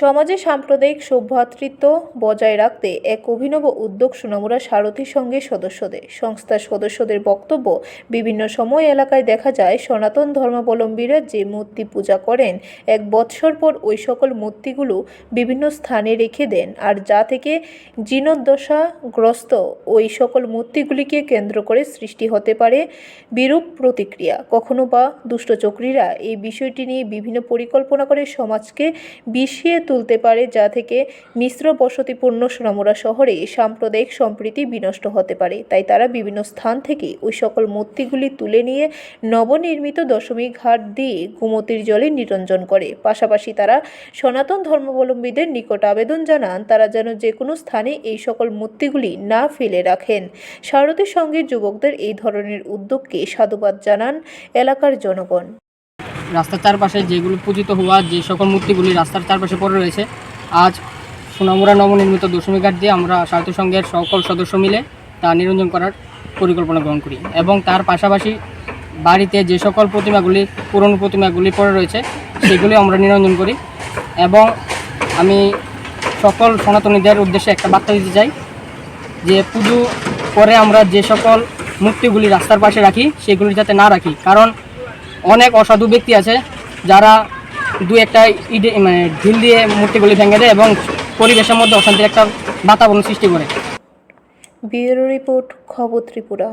সমাজে সাম্প্রদায়িক সৌভ্রাতৃত্ব বজায় রাখতে এক অভিনব উদ্যোগ সুনামুরা সারথী সংঘের সদস্যদের। সংস্থার সদস্যদের বক্তব্য, বিভিন্ন সময় এলাকায় দেখা যায় সনাতন ধর্মাবলম্বীরা যে মূর্তি পূজা করেন, এক বৎসর পর ওই সকল মূর্তিগুলো বিভিন্ন স্থানে রেখে দেন আর যা থেকে জীর্ণোদ্দশাগ্রস্ত ওই সকল মূর্তিগুলিকে কেন্দ্র করে সৃষ্টি হতে পারে বিরূপ প্রতিক্রিয়া। কখনো বা দুষ্টচক্রীরা এই বিষয়টি নিয়ে বিভিন্ন পরিকল্পনা করে সমাজকে বিষিয়ে তুলতে পারে, যা থেকে মিশ্র বসতিপূর্ণ সোনামুড়া শহরে সাম্প্রদায়িক সম্প্রীতি বিনষ্ট হতে পারে। তাই তারা বিভিন্ন স্থান থেকে ওই সকল মূর্তিগুলি তুলে নিয়ে নবনির্মিত দশমী ঘাট দিয়ে গোমতীর জলে নিরঞ্জন করে। পাশাপাশি তারা সনাতন ধর্মাবলম্বীদের নিকট আবেদন জানান, তারা যেন যে কোনো স্থানে এই সকল মূর্তিগুলি না ফেলে রাখেন। সারথী সঙ্গে যুবকদের এই ধরনের উদ্যোগকে সাধুবাদ জানান এলাকার জনগণ। রাস্তার চারপাশে যেগুলো পূজিত হওয়া, যে সকল মূর্তিগুলি রাস্তার চারপাশে পড়ে রয়েছে, আজ সোনামুড়া নবনির্মিত দশমী ঘাট দিয়ে আমরা সাহিত্য সংঘের সকল সদস্য মিলে তা নিরঞ্জন করার পরিকল্পনা গ্রহণ করি এবং তার পাশাপাশি বাড়িতে যে সকল প্রতিমাগুলি, পুরনো প্রতিমাগুলি পড়ে রয়েছে, সেগুলি আমরা নিরঞ্জন করি এবং আমি সকল সনাতনীদের উদ্দেশ্যে একটা বার্তা দিতে চাই যে পুজো করে আমরা যে সকল মূর্তিগুলি রাস্তার পাশে রাখি, সেগুলি যাতে না রাখি। কারণ অনেক অসাধু ব্যক্তি আছে যারা দু একটা ইডে মানে ঢিল দিয়ে মূর্তিগুলি ভেঙে দেয় এবং পরিবেশের মধ্যে অশান্তির একটা বাতাবরণ সৃষ্টি করে। ব্যুরো রিপোর্ট, খবর ত্রিপুরা।